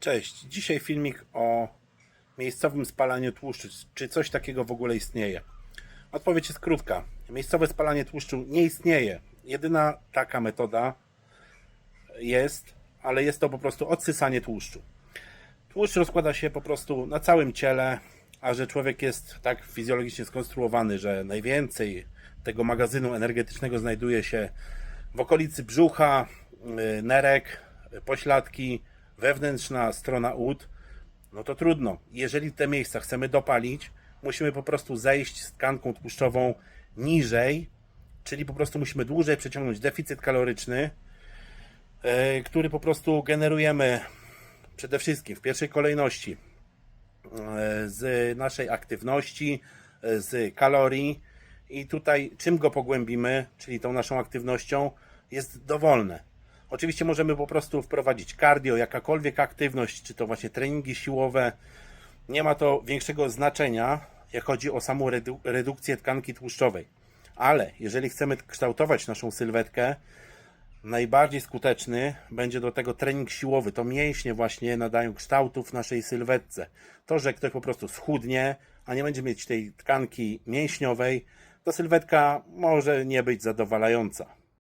Cześć, dzisiaj filmik o miejscowym spalaniu tłuszczu. Czy coś takiego w ogóle istnieje? Odpowiedź jest krótka. Miejscowe spalanie tłuszczu nie istnieje. Jedyna taka metoda jest, ale jest to po prostu odsysanie tłuszczu. Tłuszcz rozkłada się po prostu na całym ciele, a że człowiek jest tak fizjologicznie skonstruowany, że najwięcej tego magazynu energetycznego znajduje się w okolicy brzucha, y, nerek, y, pośladki, wewnętrzna strona ud, no to trudno. Jeżeli te miejsca chcemy dopalić, musimy po prostu zejść z tkanką tłuszczową niżej, czyli po prostu musimy dłużej przeciągnąć deficyt kaloryczny, y, który po prostu generujemy przede wszystkim w pierwszej kolejności e, z naszej aktywności, e, z kalorii i tutaj czym go pogłębimy, czyli tą naszą aktywnością, jest dowolne. Oczywiście możemy po prostu wprowadzić cardio, jakakolwiek aktywność, czy to właśnie treningi siłowe. Nie ma to większego znaczenia, jak chodzi o samą redu- redukcję tkanki tłuszczowej. Ale jeżeli chcemy kształtować naszą sylwetkę, najbardziej skuteczny będzie do tego trening siłowy. To mięśnie właśnie nadają kształtów naszej sylwetce. To, że ktoś po prostu schudnie, a nie będzie mieć tej tkanki mięśniowej, to sylwetka może nie być zadowalająca.